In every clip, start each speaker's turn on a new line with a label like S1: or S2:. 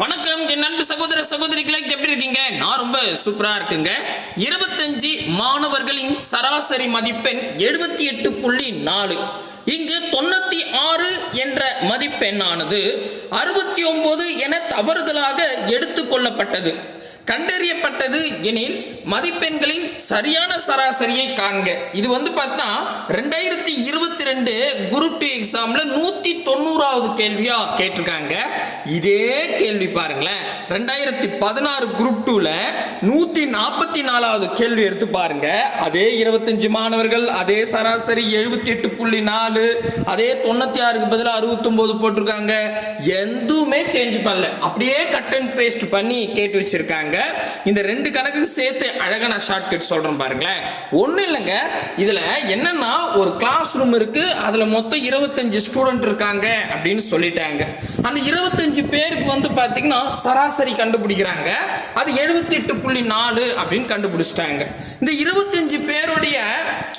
S1: வணக்கம் என் நண்பு சகோதர சகோதரிகளை எப்படி இருக்கீங்க? நான் ரொம்ப சூப்பரா இருக்குங்க. இருபத்தஞ்சு மாணவர்களின் சராசரி மதிப்பெண் எழுபத்தி எட்டு புள்ளி நாலு. இங்கு தொண்ணூத்தி ஆறு என்ற மதிப்பெண்ணானது அறுபத்தி ஒன்பது என தவறுதலாக எடுத்துக்கொள்ளப்பட்டது கண்டறியப்பட்டது எனில் மதிப்பெண்களின் சரியான சராசரியை காண்க. இது வந்து பார்த்தா ரெண்டாயிரத்தி இருபத்தி ரெண்டு குரூப் டூ எக்ஸாமில் நூற்றி தொண்ணூறாவது கேள்வியாக கேட்டிருக்காங்க. இதே கேள்வி பாருங்களேன். ரெண்டாயிரத்தி பதினாறு குரூப் டூவில் நூற்றி நாற்பத்தி நாலாவது கேள்வி எடுத்து பாருங்க. அதே இருபத்தஞ்சு மாணவர்கள் அதே சராசரி எழுபத்தி எட்டு புள்ளி நாலு அதே தொண்ணூற்றி ஆறுக்கு பதிலாக அறுபத்தொம்போது போட்டிருக்காங்க. எதுவுமே சேஞ்ச் பண்ணல. அப்படியே கட் அண்ட் பேஸ்ட் பண்ணி கேட்டு வச்சுருக்காங்க. இந்த ரெண்டு கணக்கு சேர்த்து அழகாக நான் ஷார்ட்கட் சொல்கிறேன் சொல்றேன் பாருங்களேன். ஒன்றும் இல்லைங்க இதில் என்னன்னா ஒரு கிளாஸ் ரூம் இருக்கு அதில் மொத்தம் இருபத்தஞ்சு ஸ்டூடெண்ட் இருக்காங்க அப்படின்னு சொல்லிட்டாங்க. அந்த இருபத்தஞ்சு பேருக்கு வந்து பார்த்தீங்கன்னா சராசரி கண்டுபிடிக்கிறாங்க. அது எழுபத்தி எட்டு புள்ளி நாலு அப்படின்னு கண்டுபிடிச்சிட்டாங்க. இந்த இருபத்தஞ்சு பேருடைய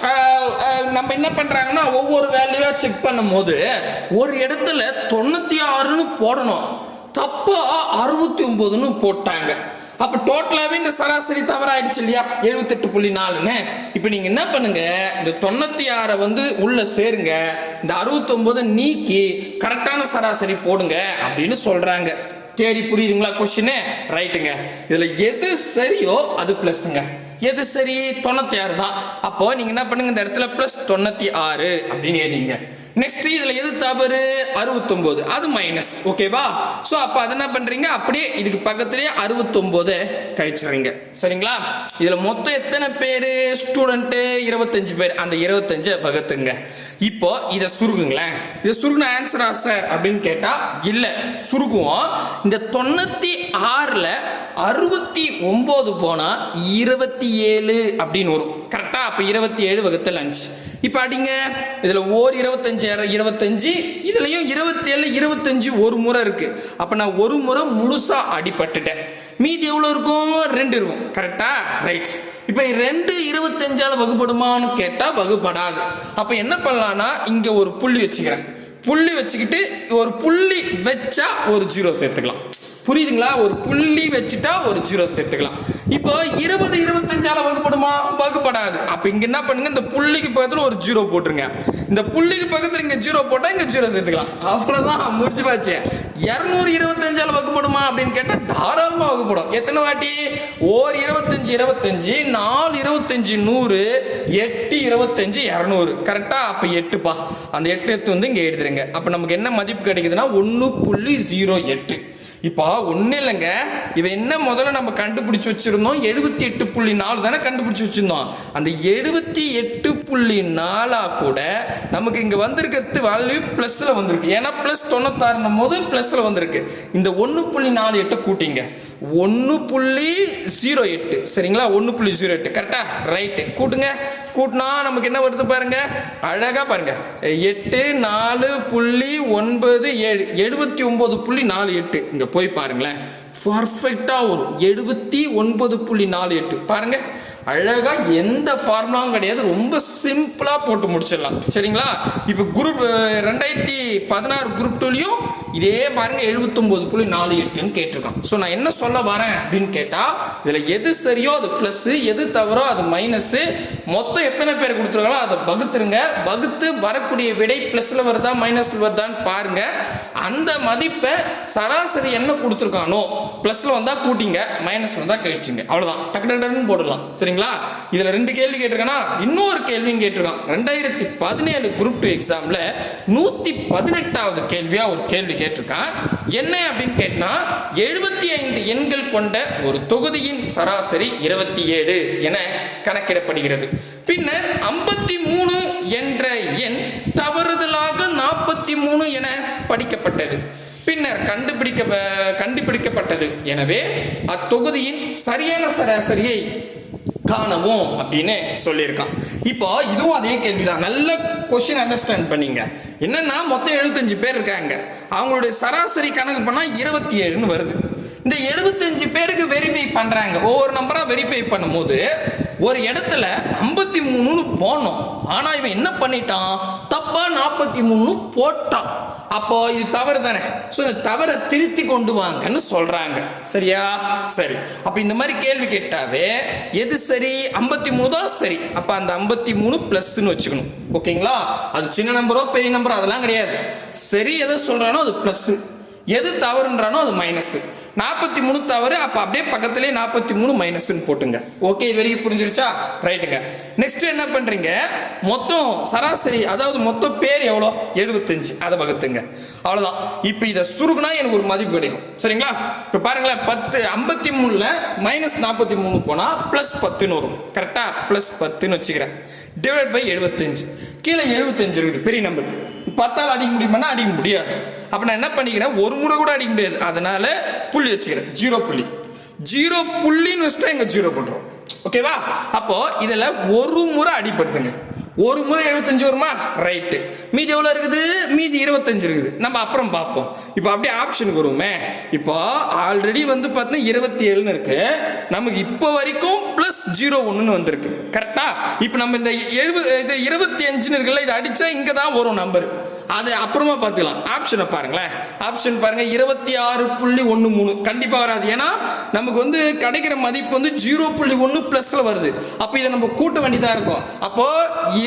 S1: ஆஹ், நம்ம என்ன பண்றாங்கன்னா ஒவ்வொரு வேல்யூவாக செக் பண்ணும்போது ஒரு இடத்துல தொண்ணூத்தி ஆறுன்னு போடணும். தப்பாக அறுபத்தி ஒம்போதுன்னு போட்டாங்க. அப்ப டோட்டலாவே இந்த சராசரி தவறாயிடுச்சு இல்லையா? எழுபத்தெட்டு புள்ளி நாலுன்னு. இப்போ நீங்க என்ன பண்ணுங்க? இந்த தொண்ணூத்தி ஆறை வந்து உள்ள சேருங்க. இந்த அறுபத்தொன்பதை நீக்கி கரெக்டான சராசரி போடுங்க அப்படின்னு சொல்றாங்க. தேடி புரியுதுங்களா கொஸ்டின் ரைட்டுங்க இதுல எது சரியோ அது பிளஸ்ங்க எது சரி? தொண்ணூத்தி ஆறு தான். அப்போ நீங்க என்ன பண்ணுங்க? இந்த இடத்துல பிளஸ் தொண்ணூத்தி ஆறு அப்படின்னு எழுதிங்க. நெக்ஸ்ட் இதுல எது தவறு? அறுபத்தொன்பது அது மைனஸ் ஓகேவா ஸோ அப்போ அதை என்ன பண்றீங்க? அப்படியே இதுக்கு பக்கத்துலேயே அறுபத்தொன்பது கழிச்சிடுறீங்க. சரிங்களா? இதுல மொத்தம் எத்தனை பேர்? ஸ்டூடெண்ட்டு இருபத்தஞ்சு பேர். அந்த இருபத்தஞ்சை வகுத்துங்க இப்போ இதை சுருக்குங்களேன். இதை சுருக்குன ஆன்சரா சார் அப்படின்னு கேட்டா இல்லை. சுருக்குவோம். இந்த தொண்ணூத்தி ஆறுல அறுபத்தி ஒன்பது போனா இருபத்தி ஏழு அப்படின்னு வரும். கரெக்டா அப்ப இருபத்தி ஏழு வகுத்தல் அஞ்சு இப்போ அடிங்க. இதில் ஓர் இருபத்தஞ்சு இருபத்தஞ்சு இதுலேயும் இருபத்தேழு இருபத்தஞ்சு ஒரு முறை இருக்குது அப்போ நான் ஒரு முறை முழுசாக அடிபட்டுட்டேன். மீதி எவ்வளோ இருக்கும்? ரெண்டு இருக்கும். கரெக்டா ரைட் இப்போ ரெண்டு இருபத்தஞ்சால் வகுப்படுமான்னு கேட்டால் வகுப்படாது. அப்போ என்ன பண்ணலான்னா இங்கே ஒரு புள்ளி வச்சுக்கிறேன். புள்ளி வச்சுக்கிட்டு ஒரு புள்ளி வச்சா ஒரு ஜீரோ சேர்த்துக்கலாம். புரியுதுங்களா? ஒரு புள்ளி வச்சுட்டா ஒரு ஜீரோ சேர்த்துக்கலாம். இப்போ இருபது இருபத்தஞ்சால வகுப்படுமா? வகுப்படாது. அப்ப இங்க என்ன பண்ணுங்க? இந்த புள்ளிக்கு பக்கத்துல ஒரு ஜீரோ போட்டுருங்க. இந்த புள்ளிக்கு பக்கத்துல இங்க ஜீரோ போட்டா இங்க ஜீரோ சேர்த்துக்கலாம். அவ்வளவுதான். முடிஞ்சு போச்சு. இருநூறு இருபத்தஞ்சால வகுப்படுமா அப்படின்னு கேட்டா தாராளமா வகுப்படும். எத்தனை வாட்டி? ஓர் இருபத்தஞ்சு இருபத்தஞ்சு நாலு இருபத்தஞ்சு நூறு எட்டு இருபத்தஞ்சு இரநூறு. கரெக்டா அப்ப எட்டுப்பா. அந்த எட்டு எடுத்து வந்து இங்க எடுத்துருங்க அப்ப நமக்கு என்ன மதிப்பு கிடைக்குதுன்னா ஒன்று புள்ளி ஜீரோ எட்டு. இப்போ ஒன்றும் இல்லைங்க. இவன் என்ன முதல்ல நம்ம கண்டுபிடிச்சி வச்சிருந்தோம்? எழுபத்தி எட்டு புள்ளி நாலு தானே கண்டுபிடிச்சி வச்சிருந்தோம். அந்த எழுபத்தி எட்டு புள்ளி நாலாக கூட நமக்கு இங்கே வந்திருக்கிறது வேல்யூ ப்ளஸில் வந்திருக்கு. ஏன்னா ப்ளஸ் தொண்ணூத்தாறுனும் போது ப்ளஸில் வந்திருக்கு. இந்த ஒன்று புள்ளி நாலு எட்டை கூட்டிங்க. ஒன்று புள்ளி ஜீரோ எட்டு. சரிங்களா? ஒன்று புள்ளி ஜீரோ எட்டு. கரெக்டாக ரைட்டு கூட்டுங்க. கூட்டினா நமக்கு என்ன வருது பாருங்க? அழகா பாருங்க. எட்டு நாலு புள்ளி ஒன்பது ஏழு. எழுபத்தி ஒன்பது புள்ளி நாலு எட்டு. இங்க போய் பாருங்களேன். பர்ஃபெக்டா வரும். எழுபத்தி ஒன்பது புள்ளி நாலு எட்டு. பாருங்க. அழகாக எந்த ஃபார்முலாவும் கிடையாது. ரொம்ப சிம்பிளாக போட்டு முடிச்சிடலாம். சரிங்களா? இப்போ குரூப் ரெண்டாயிரத்தி பதினாறு குரூப் டூலையும் இதே பாருங்கள் எழுபத்தொம்போது புள்ளி நாலு எட்டுன்னு கேட்டிருக்கான். ஸோ நான் என்ன சொல்ல வரேன் அப்படின்னு கேட்டால் இதில் எது சரியோ அது ப்ளஸ்ஸு எது தவறோ அது மைனஸ்ஸு மொத்தம் எத்தனை பேர் கொடுத்துருக்காங்களோ அதை வகுத்துருங்க. வகுத்து வரக்கூடிய விடை ப்ளஸில் வருதா மைனஸில் வருதான்னு பாருங்கள் அந்த மதிப்பை சராசரி என்ன கொடுத்துருக்கானோ ப்ளஸில் வந்தால் கூட்டிங்க மைனஸ் வந்தால் கழிச்சுங்க. அவ்வளோதான் டக்கு டக்குன்னு போடலாம் சரிங்களா? இதில் ரெண்டு கேள்வி கேட்டிருக்கேன்னா இன்னொரு கேள்வியும் கேட்டிருக்கான். ரெண்டாயிரத்தி பதினேழு குரூப் டூ எக்ஸாமில் நூற்றி பதினெட்டாவது கேள்வியாக ஒரு கேள்வி கேட்டிருக்கான். என்ன அப்படின்னு கேட்டால் எழுபத்தி ஐந்து எண்கள் கொண்ட ஒரு தொகுதியின் சராசரி இருபத்தி ஏழு என கணக்கிடப்படுகிறது. பின்னர் ஐம்பத்தி மூணு என்ற எண் படிக்கப்பட்டது. பின்னர் கண்டுபிடிக்க கண்டுபிடிக்கப்பட்டது. எனவே அத்தொகுதியின் சரியான சராசரியை காணவும் அப்படின்னு சொல்லியிருக்கான். இப்போ இதுவும் அதே கேள்விதான். நல்ல கொஸ்டின் அண்டர்ஸ்டாண்ட் பண்ணிங்க. என்னன்னா மொத்தம் எழுபத்தஞ்சு பேர் இருக்காங்க. அவங்களுடைய சராசரி கணக்கு பண்ணால் இருபத்தி ஏழுன்னு வருது. இந்த எழுபத்தஞ்சு பேருக்கு வெரிஃபை பண்ணுறாங்க ஒவ்வொரு நம்பராக வெரிஃபை பண்ணும்போது ஒரு இடத்துல ஐம்பத்தி மூணுன்னு போனோம். ஆனால் இவன் என்ன பண்ணிட்டான்? தப்பாக நாற்பத்தி மூணு போட்டான். அப்போ இது தவறு தானே ஸோ இந்த தவறை திருத்தி கொண்டு வாங்கன்னு சொல்றாங்க. சரியா? சரி. அப்போ இந்த மாதிரி கேள்வி கேட்டாவே எது சரி? ஐம்பத்தி மூணு தான் சரி. அப்போ அந்த ஐம்பத்தி மூணு ப்ளஸ்ன்னு வச்சுக்கணும். ஓகேங்களா? அது சின்ன நம்பரோ பெரிய நம்பரோ அதெல்லாம் கிடையாது. சரி எதை சொல்றானோ அது ப்ளஸ்ஸு எது தவறுன்றானோ அது மைனஸ் நாற்பத்தி மூணு தவறு அப்போ அப்படியே பக்கத்துலேயே நாற்பத்தி மூணு மைனஸ்ன்னு போட்டுங்க. ஓகே இது வரைக்கும் புரிஞ்சிருச்சா? ரைட்டுங்க நெக்ஸ்ட் என்ன பண்ணுறீங்க மொத்தம் சராசரி அதாவது மொத்தம் பேர் எவ்வளோ? எழுபத்தஞ்சு. அதை வகுத்துங்க. அவ்வளோதான் இப்போ இதை சுருகுனா எனக்கு ஒரு மதிப்பு கிடைக்கும். சரிங்களா? இப்போ பாருங்களேன் பத்து ஐம்பத்தி மூணில் மைனஸ் நாற்பத்தி மூணு போனால் ப்ளஸ் பத்துன்னு வரும். கரெக்டாக ப்ளஸ் பத்துன்னு வச்சுக்கிறேன். டிவைட் பை எழுபத்தஞ்சு. கீழே எழுபத்தஞ்சு இருக்குது. பெரிய நம்பர் பத்தால் அடிக்க முடியுமானா அடிக்க முடியாது. அப்போ நான் என்ன பண்ணிக்கிறேன்? ஒரு முறை கூட அடிக்க முடியாது. அதனால புள்ளி வச்சுக்கிறேன். ஜீரோ புள்ளி. ஜீரோ புள்ளின்னு வச்சுட்டா இங்கே ஜீரோ பண்ணுறோம் ஓகேவா அப்போ இதில் ஒரு முறை அடிப்படுத்துங்க. ஒரு முறை எழுபத்தஞ்சு வருமா? ரைட்டு மீதி எவ்வளோ இருக்குது? மீதி இருபத்தஞ்சு இருக்குது. நம்ம அப்புறம் பார்ப்போம். இப்போ அப்படியே ஆப்ஷனுக்கு வருமே இப்போ ஆல்ரெடி வந்து பார்த்தீங்கன்னா இருபத்தி ஏழுன்னு இருக்கு. நமக்கு இப்போ வரைக்கும் ப்ளஸ் ஜீரோ ஒன்றுன்னு வந்திருக்கு. கரெக்டாக இப்போ நம்ம இந்த எழுபது இது இருபத்தி அஞ்சுன்னு இருக்குல்ல இதை அடித்தா இங்கே தான் வரும் நம்பர் அது அப்புறமா பார்த்துக்கலாம். ஆப்ஷனை பாருங்களேன். ஆப்ஷன் பாருங்கள் இருபத்தி ஆறு புள்ளி ஒன்று மூணு. கண்டிப்பாக வராது. ஏன்னா நமக்கு வந்து கிடைக்கிற மதிப்பு வந்து ஜீரோ புள்ளி ஒன்று ப்ளஸில் வருது. அப்போ இதை நம்ம கூட்ட வேண்டியதாக இருக்கும். அப்போ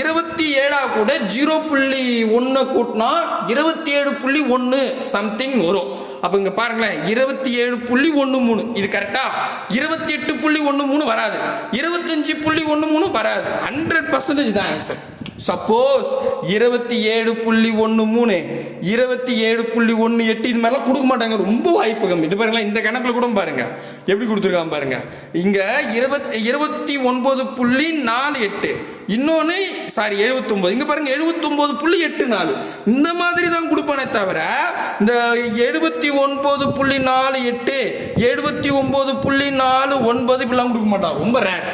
S1: இருபத்தி ஏழா கூட ஜீரோ புள்ளி ஒன்று கூட்டினா இருபத்தி ஏழு புள்ளி ஒன்று சம்திங் வரும். அப்போ இங்கே பாருங்களேன் இருபத்தி ஏழு புள்ளி ஒன்று மூணு. இது கரெக்டா இருபத்தி எட்டு புள்ளி ஒன்று மூணு வராது. இருபத்தஞ்சு புள்ளி ஒன்று மூணு வராது. ஹண்ட்ரட் பர்சன்டேஜ் தான் ஆன்சர் சப்போஸ் இருபத்தி ஏழு புள்ளி ஒன்று மூணு இருபத்தி ஏழு புள்ளி ஒன்று எட்டு இது மாதிரிலாம் கொடுக்க மாட்டாங்க. ரொம்ப வாய்ப்பு கம்மி. இது பாருங்களேன் இந்த கணக்கில் கூட பாருங்க. எப்படி கொடுத்துருக்காங்க பாருங்க. இங்கே இருபத்தி இருபத்தி ஒன்பது புள்ளி நாலு எட்டு. இன்னொன்று சாரி எழுபத்தொம்போது. இங்கே பாருங்க எழுபத்தொம்போது புள்ளி எட்டு நாலு. இந்த மாதிரி தான் கொடுப்பானே தவிர இந்த எழுபத்தி ஒன்பது புள்ளி நாலு எட்டு எழுபத்தி ஒம்பது புள்ளி நாலு ஒன்பது இப்படிலாம் கொடுக்க மாட்டான் ரொம்ப ரேர்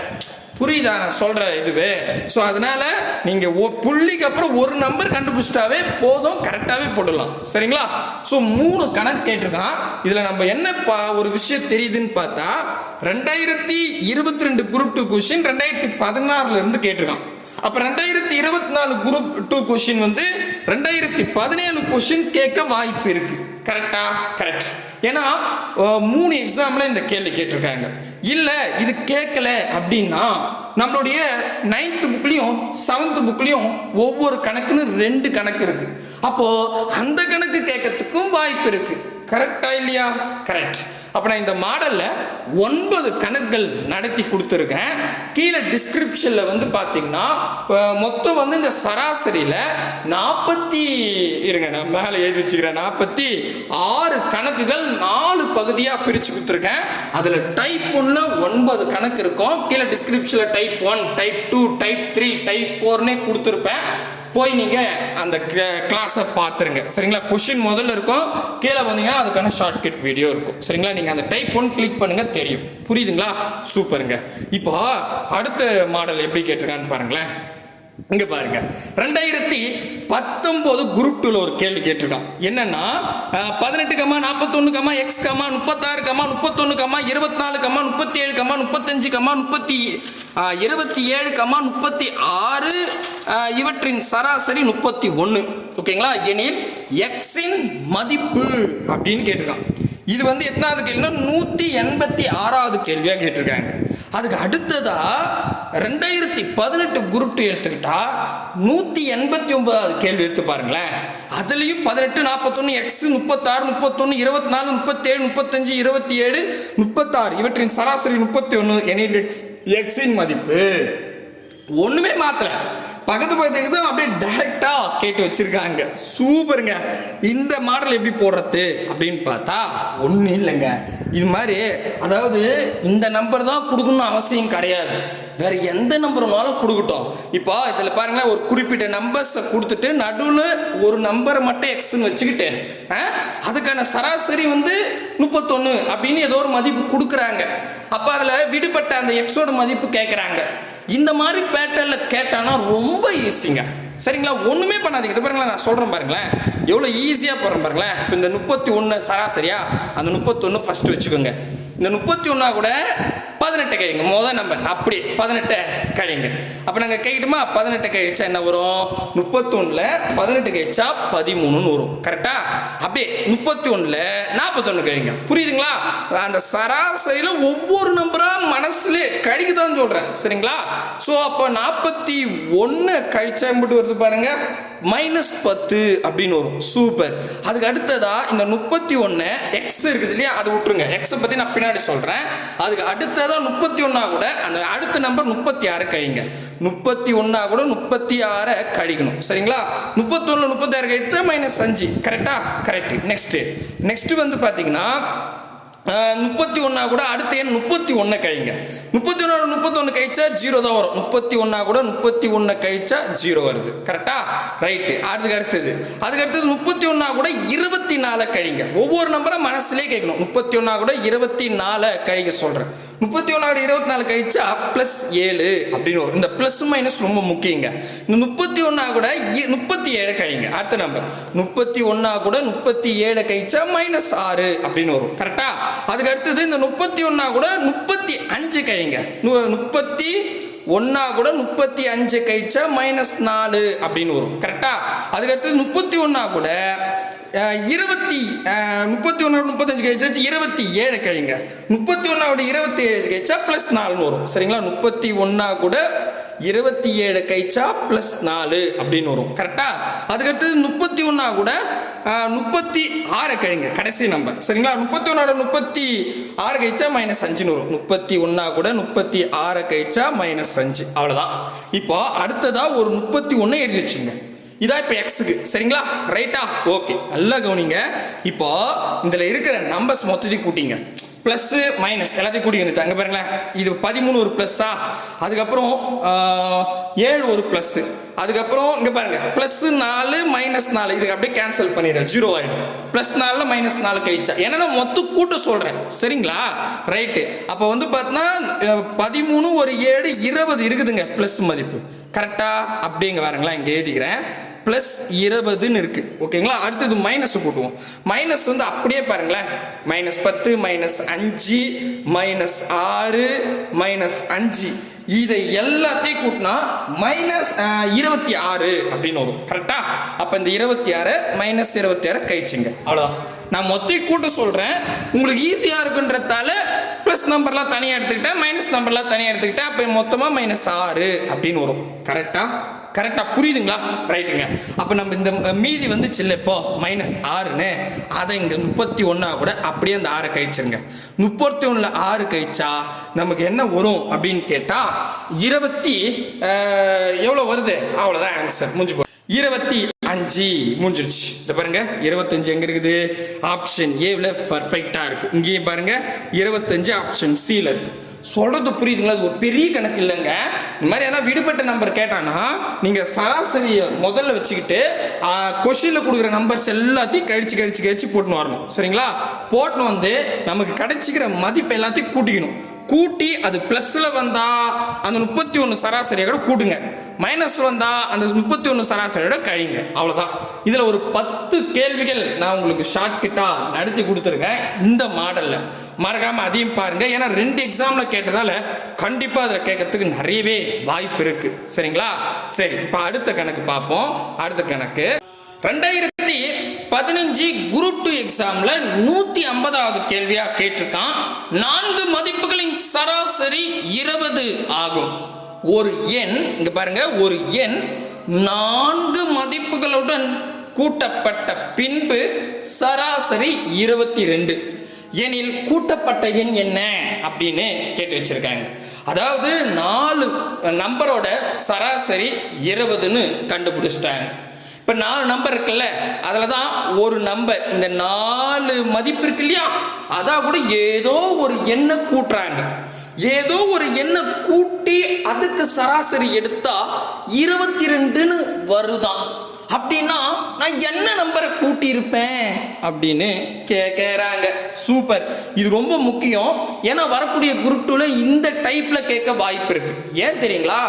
S1: புரியுதா? நான் சொல்ற இதுவே. ஸோ அதனால நீங்க ஒ- புள்ளிக்கு அப்புறம் ஒரு நம்பர் கண்டுபிடிச்சிட்டாவே போதும் கரெக்டாகவே போடலாம் சரிங்களா? ஸோ மூணு கணக்கு கேட்டிருக்கான். இதில் நம்ம என்ன பா ஒரு விஷயம் தெரியுதுன்னு பார்த்தா ரெண்டாயிரத்தி இருபத்தி ரெண்டு குரூப் டூ கொஷின் ரெண்டாயிரத்தி பதினாறுல இருந்து கேட்டிருக்கான். அப்போ ரெண்டாயிரத்தி இருபத்தி நாலு குரூப் டூ கொஷின் வந்து ரெண்டாயிரத்தி பதினேழு கொஷின் கேட்க வாய்ப்பு இருக்குது கரெக்டா கரெக்ட் ஏன்னா மூணு எக்ஸாம்ல இந்த கேள்வி கேட்டிருக்காங்க. இல்லை இது கேட்கல அப்படின்னா நம்மளுடைய நைன்த் புக்லேயும் செவன்த் புக்லேயும் ஒவ்வொரு கணக்குன்னு ரெண்டு கணக்கு இருக்கு. அப்போது அந்த கணக்கு கேட்கறதுக்கும் வாய்ப்பு இருக்கு. கரெக்டா இல்லையா? கரெக்ட் அப்போ நான் இந்த மாடலில் ஒன்பது கணக்குகள் நடத்தி கொடுத்துருக்கேன். கீழே டிஸ்கிரிப்ஷனில் வந்து பார்த்தீங்கன்னா இப்போ மொத்தம் வந்து இந்த சராசரியில் நாற்பத்தி இருங்க நான் மேலே எழுதி வச்சுக்கிறேன். நாற்பத்தி ஆறு கணக்குகள் நாலு பகுதியாக பிரித்து கொடுத்துருக்கேன். அதில் டைப் ஒன்றில் ஒன்பது கணக்கு இருக்கும். கீழே டிஸ்கிரிப்ஷனில் type one type two type three type ஃபோர்னே கொடுத்துருப்பேன். போய் நீங்கள் அந்த கிளாஸை பார்த்துருங்க சரிங்களா? கொஷின் முதல்ல இருக்கும். கீழே வந்தீங்கன்னா அதுக்கான ஷார்ட்கட் வீடியோ இருக்கும். சரிங்களா? நீங்கள் அந்த டைப் ஒன் கிளிக் பண்ணுங்க தெரியும். புரியுதுங்களா? சூப்பருங்க. இப்போ அடுத்த மாடல் எப்படி கேட்டிருக்கான்னு பாருங்களேன். இங்க பாருங்க. ரெண்டாயிரத்தி பத்தொன்பது குரூப் டூல ஒரு கேள்வி கேட்டிருக்கான். என்னன்னா பதினெட்டு கமா நாற்பத்தொன்னு கமா எக்ஸ் கமா முப்பத்தாறு கமா முப்பத்தொன்னு கமா இருபத்தி நாலு கமா முப்பத்தி ஏழு கமா முப்பத்தஞ்சு கமா முப்பத்தி இருபத்தி ஏழு கமா முப்பத்தி ஆறு இவற்றின் சராசரி முப்பத்தி ஒன்று ஓகேங்களா? எனில் எக்ஸின் மதிப்பு அப்படின்னு கேட்டிருக்கான். இது வந்து எத்தனாவது கேள்வினா நூற்றி எண்பத்தி ஆறாவது கேள்வியாக கேட்டிருக்காங்க. அதுக்கு அடுத்ததா ரெண்டாயிரத்தி பதினெட்டு குரூப் டூ எடுத்துக்கிட்டா நூற்றி எண்பத்தி ஒன்பதாவது கேள்வி எடுத்து பாருங்களேன். அதுலேயும் பதினெட்டு நாற்பத்தொன்று எக்ஸ் முப்பத்தாறு முப்பத்தொன்று இருபத்தி நாலு முப்பத்தேழு முப்பத்தஞ்சு இருபத்தி ஏழு முப்பத்தாறு. இவற்றின் சராசரி முப்பத்தி ஒன்று எனில் எக்ஸ் எக்ஸின் மதிப்பு. ஒன்றுமே மாற்றலை பக்கத்து பக்கத்து எக்ஸாம் அப்படியே டைரெக்டாக கேட்டு வச்சிருக்காங்க. சூப்பருங்க. இந்த மாடல் எப்படி போடுறது அப்படின்னு பார்த்தா ஒன்றும் இல்லைங்க. இது மாதிரி அதாவது இந்த நம்பர் தான் கொடுக்கணும்னு அவசியம் கிடையாது. வேற எந்த நம்பர் கொடுக்கட்டும். இப்போ இதில் பாருங்களேன் ஒரு குறிப்பிட்ட நம்பர்ஸை கொடுத்துட்டு நடுவில் ஒரு நம்பரை மட்டும் எக்ஸ்ன்னு வச்சுக்கிட்டு அதுக்கான சராசரி வந்து முப்பத்தொன்று அப்படின்னு ஏதோ ஒரு மதிப்பு கொடுக்குறாங்க. அப்போ அதில் விடுபட்ட அந்த எக்ஸோட மதிப்பு கேட்குறாங்க இந்த மாதிரி பேட்டர்னில் கேட்டானா ரொம்ப ஈஸிங்க சரிங்களா? ஒன்றுமே பண்ணாதீங்க. இது பாருங்களேன் நான் சொல்கிறேன் பாருங்களேன். எவ்வளோ ஈஸியாக போகிறேன் பாருங்களேன். இப்போ இந்த முப்பத்தி ஒன்று சராசரியா அந்த முப்பத்தொன்று ஃபஸ்ட்டு வச்சுக்கோங்க. இந்த முப்பத்தி ஒன்றா கூட பதினெட்டு கழிங்க முதல் நம்பர் அப்படி பதினெட்டை கழிங்க அப்போ நாங்கள் கழிட்டுமா பதினெட்டு கழிச்சா என்ன வரும்? முப்பத்தொன்னில் பதினெட்டு கழிச்சா பதிமூணுன்னு வரும். கரெக்டா அப்படியே முப்பத்தி ஒன்றில் நாற்பத்தொன்று கழிங்க புரியுதுங்களா? அந்த சராசரியில் ஒவ்வொரு நம்பராக மனசில் கழிக்க தான் சொல்கிறேன் சரிங்களா? ஸோ அப்போ நாற்பத்தி ஒன்று கழிச்சா மட்டும் வருது பாருங்க. மைனஸ் பத்து அப்படின்னு வரும். சூப்பர் அதுக்கு அடுத்ததா இந்த முப்பத்தி ஒன்று எக்ஸ் இருக்குது இல்லையா? அதை விட்டுருங்க. எக்ஸை பற்றி நான் பின்னாடி சொல்கிறேன் அதுக்கு அடுத்ததாக அடுத்ததா முப்பத்தி ஒன்றா கூட அந்த அடுத்த நம்பர் முப்பத்தி ஆறு கழிங்க. முப்பத்தி ஒன்றா கூட முப்பத்தி ஆறை கழிக்கணும். சரிங்களா? முப்பத்தொன்று முப்பத்தி ஆறு கழிச்சா மைனஸ் அஞ்சு. கரெக்டா கரெக்ட் நெக்ஸ்ட்டு நெக்ஸ்ட் வந்து பார்த்தீங்கன்னா முப்பத்தி ஒன்றா கூட அடுத்த எண் முப்பத்தி ஒன்றை கழிங்க. முப்பத்தி ஒன்றோட முப்பத்தொன்று கழிச்சா ஜீரோ தான் வரும். முப்பத்தி ஒன்றா கூட முப்பத்தி ஒன்றை கழிச்சா ஜீரோ வருது. கரெக்டா ரைட்டு அதுக்கு அடுத்தது. அதுக்கு அடுத்தது முப்பத்தி ஒன்றா கூட இருபத்தி நாலு கழிங்க. ஒவ்வொரு நம்பரை மனசுலேயே கேட்கணும். முப்பத்தி ஒன்றா கூட இருபத்தி நாலு கழிக்க சொல்கிறேன் முப்பத்தி ஒன்றா கூட இருபத்தி நாலு கழிச்சா ப்ளஸ் ஏழு அப்படின்னு வரும். இந்த ப்ளஸ் மைனஸ் ரொம்ப முக்கியங்க. இந்த முப்பத்தி ஒன்றா கூட இ- முப்பத்தி ஏழு கழிங்க. அடுத்த நம்பர் முப்பத்தி ஒன்றா கூட முப்பத்தி ஏழு கழிச்சா மைனஸ் ஆறு அப்படின்னு வரும். கரெக்டா அதுக்கு அடுத்தது இந்த முப்பத்தி ஒன்றா கூட முப்பத்தி அஞ்சு கழிங்க. முப்பத்தி ஒன்றா கூட முப்பத்தி அஞ்சு கழிச்சா மைனஸ் நாலு அப்படின்னு வரும். கரெக்டா அதுக்கு அடுத்தது முப்பத்தி ஒன்றா கூட இருபத்தி முப்பத்தி ஒன்றாவது முப்பத்தஞ்சு கழிச்சு இருபத்தி ஏழு கழிங்க. முப்பத்தி ஒன்றாவோட இருபத்தி ஏழு கழிச்சா ப்ளஸ் நாலுன்னு வரும் சரிங்களா? முப்பத்தி ஒன்றா கூட இருபத்தி ஏழு கழிச்சா ப்ளஸ் நாலு அப்படின்னு வரும். கரெக்டா அதுக்கடுத்தது முப்பத்தி ஒன்றா கூட முப்பத்தி ஆறு கழிங்க. கடைசி நம்பர் சரிங்களா? முப்பத்தி ஒன்றோட முப்பத்தி ஆறு கழிச்சா மைனஸ் அஞ்சுன்னு வரும் முப்பத்தி ஒன்றா கூட முப்பத்தி ஆறு கழிச்சா மைனஸ் அஞ்சு. அவ்வளோதான் இப்போ அடுத்ததாக ஒரு முப்பத்தி ஒன்று எழுதி வச்சுங்க இதான் இப்போ எக்ஸுக்கு சரிங்களா? ரைட்டா ஓகே நல்லா கவனிங்க. இப்போ இதில் இருக்கிற நம்பர்ஸ் மொத்தத்தையும் கூட்டிங்க. ப்ளஸ்ஸு மைனஸ் எல்லாத்தையும் கூட்டிங்க. அங்கே பாருங்களேன். இது பதிமூணு ஒரு ப்ளஸ்ஸா அதுக்கப்புறம் ஏழு ஒரு ப்ளஸ்ஸு அதுக்கப்புறம் இங்கே பாருங்க. ப்ளஸ் நாலு மைனஸ் நாலு. இதுக்கு அப்படியே கேன்சல் பண்ணிடுறேன் ஜீரோ ஆகிடும் ப்ளஸ் நாலில் மைனஸ் நாலு கழிச்சா. ஏன்னா மொத்த கூட்ட சொல்கிறேன் சரிங்களா? ரைட்டு அப்போ வந்து பார்த்தீங்கன்னா பதிமூணு ஒரு ஏழு இருபது இருக்குதுங்க. ப்ளஸ் மதிப்பு. கரெக்டாக அப்படிங்க பாருங்களேன். இங்கே எழுதிக்கிறேன். ப்ளஸ் இருபதுன்னு இருக்கு. ஓகேங்களா அடுத்தது மைனஸ் போட்டுவோம். மைனஸ் வந்து அப்படியே பாருங்களேன். மைனஸ் பத்து மைனஸ் அஞ்சு மைனஸ் ஆறு மைனஸ் அஞ்சு. இதை எல்லாத்தையும் கூட்டினா மைனஸ் இருபத்தி ஆறு அப்படின்னு வரும். கரெக்டா அப்போ இந்த இருபத்தி ஆறு மைனஸ் இருபத்தி ஆறு கழிச்சுங்க. அவ்வளோதான் நான் மொத்த கூட்ட சொல்கிறேன் உங்களுக்கு ஈஸியாக இருக்குன்றதால ப்ளஸ் நம்பர்லாம் தனியாக எடுத்துக்கிட்டேன் மைனஸ் நம்பர்லாம் தனியாக எடுத்துக்கிட்டேன். அப்போ மொத்தமாக மைனஸ் ஆறு அப்படின்னு வரும். கரெக்டா கரெக்டாக புரியுதுங்களா? ரைட்டுங்க அப்போ நம்ம இந்த மீதி வந்து சில்ல இப்போ? மைனஸ் ஆறுன்னு. அதை இங்கே முப்பத்தி ஒன்றா கூட அப்படியே அந்த ஆறை கழிச்சிருங்க. முப்பத்தி ஒன்றில் ஆறு கழிச்சா நமக்கு என்ன வரும் அப்படின்னு கேட்டால் இருபத்தி எவ்வளோ வருது? அவ்வளோதான் ஆன்சர் முடிஞ்சு போ இருபத்தி அஞ்சு முடிஞ்சிருச்சு இந்த பாருங்க இருபத்தஞ்சு எங்க இருக்குது? ஆப்ஷன் ஏவில் பர்ஃபெக்டாக இருக்கு. இங்கேயும் பாருங்க இருபத்தஞ்சு ஆப்ஷன் சியில் இருக்கு. சொல்றது புரியுதுங்களா? அது ஒரு பெரிய கணக்கு இல்லைங்க. இந்த மாதிரி ஏன்னா விடுபட்ட நம்பர் கேட்டானா நீங்கள் சராசரியை முதல்ல வச்சுக்கிட்டு கொஷினில் கொடுக்குற நம்பர்ஸ் எல்லாத்தையும் கழிச்சு கழிச்சு கழிச்சு போட்டுன்னு வரணும். சரிங்களா? போட்டுன்னு வந்து நமக்கு கிடைச்சிக்கிற மதிப்பு எல்லாத்தையும் கூட்டிக்கணும். கூட்டி அது ப்ளஸ்ஸில் வந்தா அந்த முப்பத்தி ஒன்று சராசரியோட கூட்டுங்க. மைனஸ் வந்தால் அந்த முப்பத்தி ஒன்று சராசரியோட கழிங்க. அவ்வளோதான் இதில் ஒரு பத்து கேள்விகள் நான் உங்களுக்கு ஷார்ட்கிட்டாக நடத்தி கொடுத்துருக்கேன். இந்த மாடலில் மறக்காமல் அதையும் பாருங்கள் ஏன்னா ரெண்டு எக்ஸாமில் கேட்டதால் கண்டிப்பாக அதில் கேட்கறதுக்கு நிறையவே வாய்ப்பு இருக்குது சரிங்களா? சரி இப்போ அடுத்த கணக்கு பார்ப்போம். அடுத்த கணக்கு. ரெண்டாயிரத்தி பதினஞ்சு குரூப் டூ எக்ஸாமில் நூற்றி ஐம்பதாவது கேள்வியாக கேட்டிருக்கான். நான்கு மதிப்புகளின் சராசரி இருபது ஆகும். ஒரு எண் இங்க பாருங்க ஒரு எண் நான்கு மதிப்புகளுடன் கூட்டப்பட்ட பின்பு சராசரி இருபத்தி ரெண்டு எனில் கூட்டப்பட்ட எண் என்ன அப்படின்னு கேட்டு வச்சிருக்காங்க. அதாவது நாலு நம்பரோட சராசரி இருபதுன்னு கண்டுபிடிச்சிட்டாங்க. இப்போ நாலு நம்பர் இருக்குல்ல அதில் தான் ஒரு நம்பர் இந்த நாலு மதிப்பு இருக்கு இல்லையா? அதான் கூட ஏதோ ஒரு எண்ணை கூட்டுறாங்க. ஏதோ ஒரு எண்ணை கூட்டி அதுக்கு சராசரி எடுத்தா இருபத்தி ரெண்டுன்னு வருதான். அப்படின்னா நான் என்ன நம்பரை கூட்டியிருப்பேன்? அப்படின்னு கேட்குறாங்க சூப்பர் இது ரொம்ப முக்கியம். ஏன்னா வரக்கூடிய குரூப் டூவில் இந்த டைப்பில் கேட்க வாய்ப்பு இருக்கு. ஏன் தெரியுங்களா?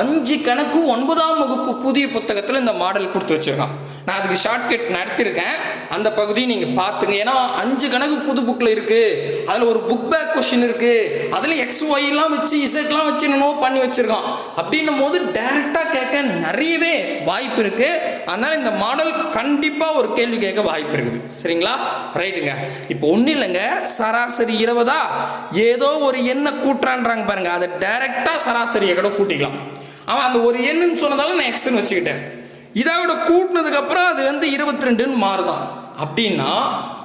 S1: அஞ்சு கணக்கு ஒன்பதாம் வகுப்பு புதிய புத்தகத்தில் இந்த மாடல் கொடுத்து வச்சுருக்கான். நான் அதுக்கு ஷார்ட்கட் நடத்திருக்கேன். அந்த பகுதியை நீங்கள் பார்த்துங்க. ஏன்னா அஞ்சு கணக்கு புது புக்கில் இருக்குது அதில் ஒரு புக் பேக் கொஷின் இருக்குது அதில் எக்ஸ் ஒய்லாம் வச்சு இசட்லாம் வச்சு என்னமோ பண்ணி வச்சுருக்கான். அப்படின்னும் போது டேரெக்டாக கேட்க நிறையவே வாய்ப்பு இருக்குது அதனால் இந்த மாடல் கண்டிப்பாக ஒரு கேள்வி கேட்க வாய்ப்பு இருக்குது. சரிங்களா? ரைட்டுங்க. இப்போ ஒன்றும் இல்லைங்க. சராசரி இருபதா? ஏதோ ஒரு எண்ணை கூட்டுறான்றாங்க பாருங்க. அதை டைரெக்டாக சராசரியை கூட கூட்டிக்கலாம். அவன் அந்த ஒரு எண்ணுன்னு சொன்னதால நான் எக்ஸ்னு வச்சுக்கிட்டேன். இதை விட கூட்டினதுக்கப்புறம் அது வந்து இருபத்தி ரெண்டுன்னு மாறுதான். அப்படின்னா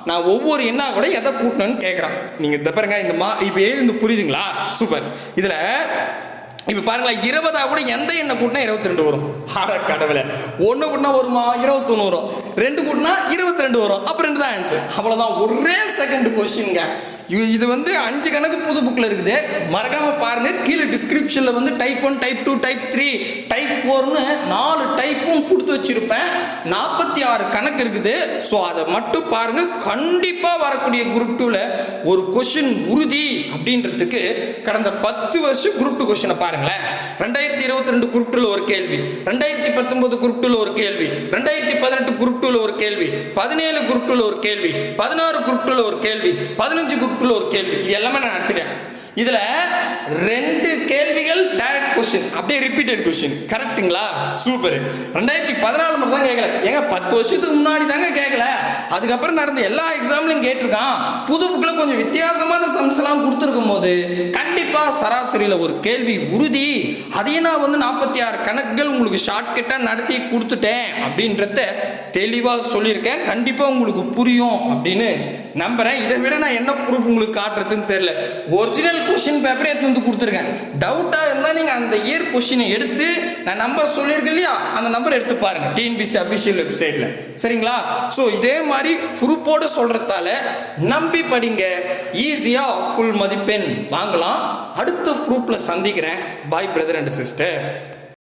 S1: நான் ஒவ்வொரு எண்ணா கூட எதை கூட்டணும்னு கேட்குறான். நீங்கள் இந்த பாருங்க. இந்த மா இப்போ ஏது இந்த புரியுதுங்களா? சூப்பர். இதில் இப்போ பாருங்களேன் இருபதா கூட எந்த எண்ணெய் கூட்டினா இருபத்தி ரெண்டு வரும். ஆட கடவுளை. ஒன்று கூட்டினா வருமா இருபத்தொன்று வரும். ரெண்டு கூட்டினா இருபத்தி ரெண்டு வரும். அப்போ ரெண்டு தான் ஆன்சர் அவ்வளோதான் ஒரே செகண்ட் கொஸ்டின்ங்க இது- இது வந்து அஞ்சு கணக்கு புது புக்கில் இருக்குது. மறக்காமல் பாருங்கள் கீழே டிஸ்கிரிப்ஷனில் வந்து type one type two type three type ஃபோர்னு நாலு டைப்பும் கொடுத்து வச்சிருப்பேன். நாற்பத்தி ஆறு கணக்கு இருக்குது. ஸோ அதை மட்டும் பாருங்கள் கண்டிப்பாக வரக்கூடிய குரூப் டூவில் ஒரு கொஷின் உறுதி அப்படின்றதுக்கு கடந்த பத்து வருஷம் குரூப் டூ கொஷினை பாருங்களேன். ரெண்டாயிரத்தி இருபத்தி ரெண்டு குரூப் டூவில் ஒரு கேள்வி. ரெண்டாயிரத்தி பத்தொன்பது குரூப் டூவில் ஒரு கேள்வி. ரெண்டாயிரத்தி பதினெட்டு குரூப் டூவில் ஒரு கேள்வி. பதினேழு குரூப் டூவில் ஒரு கேள்வி. பதினாறு குரூப் டூவில் ஒரு கேள்வி. பதினஞ்சு குரூப் உள்ள ஒரு கேள்வி. இது எல்லாமே நான் நடத்திட்டேன். இதுல ரெண்டு கேள்விகள் டைரக்ட் கொஸ்டின் அப்படியே ரிப்பீட்டட் கொஸ்டின் கரெக்ட்டுங்களா சூப்பர் ரெண்டாயிரத்தி பதினாலு மட்டும் தான் கேட்கல ஏங்க பத்து வருஷத்துக்கு முன்னாடி தாங்க கேட்கல அதுக்கப்புறம் நடந்த எல்லா எக்ஸாம்லையும் கேட்டிருக்கான். புது புக்கில் கொஞ்சம் வித்தியாசமான சம்ஸ் எல்லாம் கொடுத்துருக்கும் போது கண்டிப்பா சராசரியில் ஒரு கேள்வி உறுதி. அதையும் நான் வந்து நாற்பத்தி ஆறு கணக்குகள் உங்களுக்கு ஷார்ட்கட்டாக நடத்தி கொடுத்துட்டேன் அப்படின்றத தெளிவாக சொல்லியிருக்கேன். கண்டிப்பாக உங்களுக்கு புரியும் அப்படின்னு நம்புறேன். இதை விட நான் என்ன ப்ரூஃப் உங்களுக்கு காட்டுறதுன்னு தெரியல. ஒரிஜினல் கொஸ்டின் பேப்பரே எடுத்து வந்து கொடுத்துருக்கேன். டவுட்டாக இருந்தால் நீங்கள் அந்த இயர் கொஸ்டினை எடுத்து நான் நம்பர் சொல்லியிருக்கேன் இல்லையா அந்த நம்பர் எடுத்து பாருங்க. டிஎன்பிசி அஃபிஷியல் வெப்சைட்டில் சரிங்களா? ஸோ இதே மாதிரி ப்ரூஃபோடு சொல்கிறதால நம்பி படிங்க. ஈஸியாக ஃபுல் மதிப்பெண் வாங்கலாம். அடுத்த ப்ரூஃபில் சந்திக்கிறேன். பாய் பிரதர் அண்ட் சிஸ்டர்